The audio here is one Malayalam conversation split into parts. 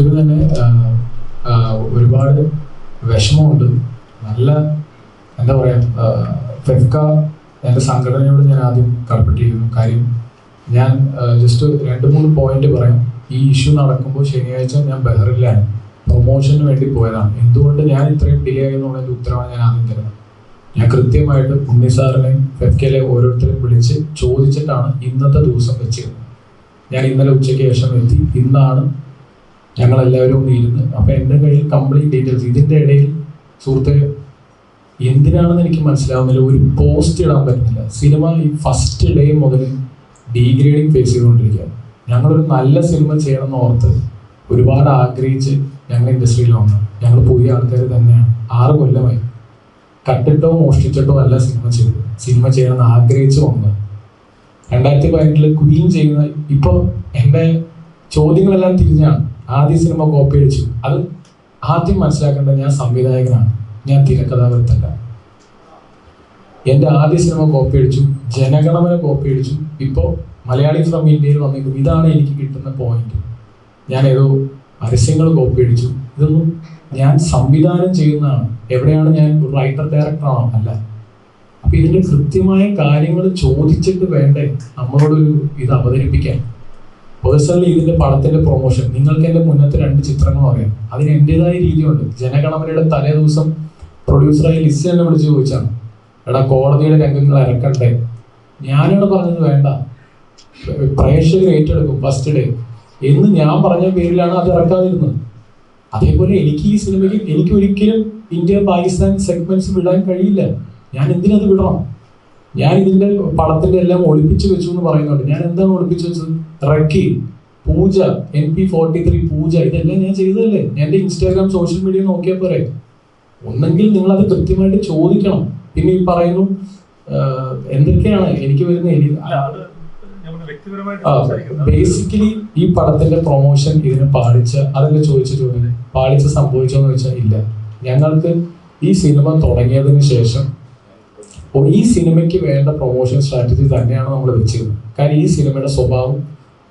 ആദ്യമേ തന്നെ ഒരുപാട് വിഷമമുണ്ട്. നല്ല എന്താ പറയാ ഫെഫ്ക എന്റെ സംഘടനയോട് ഞാൻ ആദ്യം കടപ്പെട്ടിരിക്കുന്നു. കാര്യം ഞാൻ ജസ്റ്റ് രണ്ട് മൂന്ന് പോയിന്റ് പറയാം. ഈ ഇഷ്യൂ നടക്കുമ്പോൾ ശനിയാഴ്ച ഞാൻ ബഹറിലാണ്. പ്രൊമോഷന് വേണ്ടി പോയതാണ്. എന്തുകൊണ്ട് ഞാൻ ഇത്രയും ഡിലേ ആയി എന്നുള്ളതിന്റെ ഉത്തരവാണ് ഞാൻ ആദ്യം തരുന്നത്. ഞാൻ കൃത്യമായിട്ട് ഉണ്ണി സാറിനെ ഫെഫ്കയിലെ ഓരോരുത്തരെയും വിളിച്ച് ചോദിച്ചിട്ടാണ് ഇന്നത്തെ ദിവസം വെച്ചിരുന്നത്. ഞാൻ ഇന്നലെ ഉച്ചയ്ക്ക് ശേഷം എത്തി. ഇന്നാണ് ഞങ്ങൾ എല്ലാവരും ഒന്ന് ഇരുന്ന്. അപ്പോൾ എന്റെ കയ്യിൽ കംപ്ലീറ്റ് ഡീറ്റെയിൽസ് ഇതിന്റെ ഇടയിൽ സുഹൃത്തെ എന്തിനാണെന്ന് എനിക്ക് മനസ്സിലാവുന്നില്ല. ഒരു പോസ്റ്റ് ഇടാൻ പറ്റുന്നില്ല. സിനിമ ഈ ഫസ്റ്റ് ഡേ മുതൽ ഡീഗ്രേഡിങ് ഫേസ് ചെയ്തുകൊണ്ടിരിക്കുകയാണ്. ഞങ്ങളൊരു നല്ല സിനിമ ചെയ്യണമെന്ന് ഓർത്ത് ഒരുപാട് ആഗ്രഹിച്ച് ഞങ്ങൾ ഇൻഡസ്ട്രിയിൽ വന്നു. ഞങ്ങൾ പുതിയ ആൾക്കാർ തന്നെയാണ്. ആറ് കൊല്ലമായി. കട്ടിട്ടോ മോഷ്ടിച്ചിട്ടോ അല്ല സിനിമ ചെയ്തത്. സിനിമ ചെയ്യണമെന്ന് ആഗ്രഹിച്ച് വന്നത് രണ്ടായിരത്തി പതിനെട്ടിൽ ക്വീൻ ചെയ്യുന്ന ഇപ്പോൾ എന്റെ ചോദ്യങ്ങളെല്ലാം തിരിഞ്ഞാണ്. ആദ്യ സിനിമ കോപ്പി അടിച്ചു. അത് ആദ്യം മനസ്സിലാക്കേണ്ടത് ഞാൻ സംവിധായകനാണ്. ഞാൻ തിരക്കഥാകൃത്തല്ല. എന്റെ ആദ്യ സിനിമ കോപ്പി അടിച്ചു. ജനഗണമന കോപ്പി അടിച്ചു. ഇപ്പോൾ മലയാളി ഫ്രം ഇന്ത്യയിൽ വന്നിരിക്കും ഇതാണ് എനിക്ക് കിട്ടുന്ന പോയിന്റ് ഞാൻ ഏതോ പരസ്യങ്ങൾ കോപ്പി അടിച്ചു. ഇതൊന്നും ഞാൻ സംവിധാനം ചെയ്യുന്നതാണ്. എവിടെയാണ് ഞാൻ റൈറ്റർ ഡയറക്ടറാണോ അല്ല അപ്പൊ ഇതിന്റെ കൃത്യമായ കാര്യങ്ങൾ ചോദിച്ചിട്ട് വേണ്ടേ? നമ്മളോടൊരു ഇത് അവതരിപ്പിക്കാൻ. പേഴ്സണലി ഇതിന്റെ പടത്തിന്റെ പ്രൊമോഷൻ നിങ്ങൾക്ക് എന്റെ മുന്നത്തെ രണ്ട് ചിത്രങ്ങളും അറിയാം. അതിന് എന്റേതായ രീതിയുണ്ട്. ജനഗണമനയുടെ തലേ ദിവസം പ്രൊഡ്യൂസറായി ലിസ്റ്റ് തന്നെ വിളിച്ച് ചോദിച്ചാണ്. എടാ കോടതിയുടെ രംഗങ്ങൾ ഇറക്കണ്ടേ ഞാനിവിടെ പറഞ്ഞത് വേണ്ട. പ്രേക്ഷകർ ഏറ്റെടുക്കും ഫസ്റ്റ് ഡേ എന്ന് ഞാൻ പറഞ്ഞ പേരിലാണ് അത് ഇറക്കാതിരുന്നത്. അതേപോലെ എനിക്ക് ഈ സിനിമയ്ക്ക് എനിക്ക് ഒരിക്കലും ഇന്ത്യ പാകിസ്ഥാൻ സെഗ്മെന്റ്സ് വിടാൻ കഴിയില്ല. ഞാൻ എന്തിനത് വിടണം? ഞാൻ ഇതിന്റെ പടത്തിന്റെ എല്ലാം ഒളിപ്പിച്ച് വെച്ചു എന്ന് പറയുന്നുണ്ട്. ഞാൻ എന്താണ് ഒളിപ്പിച്ച് വെച്ചത്? റക്കി Pooja M P forty three Pooja ഇതെല്ലാം ഞാൻ ചെയ്തതല്ലേ? ഞാൻ എന്റെ ഇൻസ്റ്റാഗ്രാം സോഷ്യൽ മീഡിയ നോക്കിയാൽ പോരെ ഒന്നെങ്കിൽ നിങ്ങൾ അത് കൃത്യമായിട്ട് ചോദിക്കണം. പിന്നെ ഈ പറയുന്നു എന്തൊക്കെയാണ് എനിക്ക് വരുന്ന ബേസിക്കലി ഈ പടത്തിന്റെ പ്രൊമോഷൻ ഇതിനെ പാളിച്ച അതൊക്കെ ചോദിച്ച ചോദ്യം? പാളിച്ച സംഭവിച്ചോന്ന് വെച്ചാൽ ഇല്ല. ഞങ്ങൾക്ക് ഈ സിനിമ തുടങ്ങിയതിന് ശേഷം ഓ, ഈ സിനിമയ്ക്ക് വേണ്ട പ്രൊമോഷൻ സ്ട്രാറ്റജി തന്നെയാണ് നമ്മൾ വെച്ചിരുന്നത് കാരണം ഈ സിനിമയുടെ സ്വഭാവം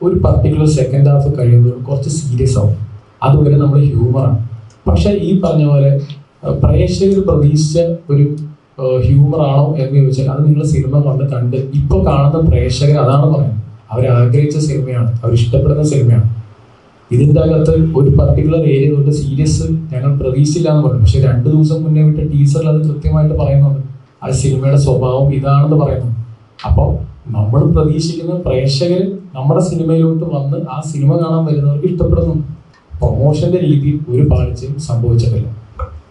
ഒരു പർട്ടിക്കുലർ സെക്കൻഡ് ഹാഫ് കഴിയുമ്പോൾ കുറച്ച് സീരിയസ് ആവും. അതുവരെ നമ്മൾ ഹ്യൂമറാണ് പക്ഷേ ഈ പറഞ്ഞ പോലെ പ്രേക്ഷകർ പ്രതീക്ഷിച്ച ഒരു ഹ്യൂമറാണോ എന്ന് ചോദിച്ചാൽ അത് നിങ്ങൾ സിനിമ കണ്ട് കണ്ട് ഇപ്പോൾ കാണുന്ന പ്രേക്ഷകർ അതാണ് പറയുന്നത്. അവർ ആഗ്രഹിച്ച സിനിമയാണ്. അവർ ഇഷ്ടപ്പെടുന്ന സിനിമയാണ്. ഇതിന്റെ അകത്ത് ഒരു പർട്ടിക്കുലർ ഏരിയ തൊട്ട് സീരിയസ് ഞങ്ങൾ പ്രതീക്ഷിച്ചില്ല എന്ന് പറഞ്ഞു പക്ഷെ രണ്ട് ദിവസം മുന്നേ വിട്ട ടീച്ചറിൽ അത് കൃത്യമായിട്ട് പറയുന്നുണ്ട്. ആ സിനിമയുടെ സ്വഭാവം ഇതാണെന്ന് പറയുന്നത് അപ്പോൾ നമ്മൾ പ്രതീക്ഷിക്കുന്ന പ്രേക്ഷകർ നമ്മുടെ സിനിമയിലോട്ട് വന്ന് ആ സിനിമ കാണാൻ വരുന്നവർക്ക് ഇഷ്ടപ്പെടുന്നു. പ്രൊമോഷന്റെ രീതിയിൽ ഒരു പാളിച്ചയും സംഭവിച്ചിട്ടില്ല.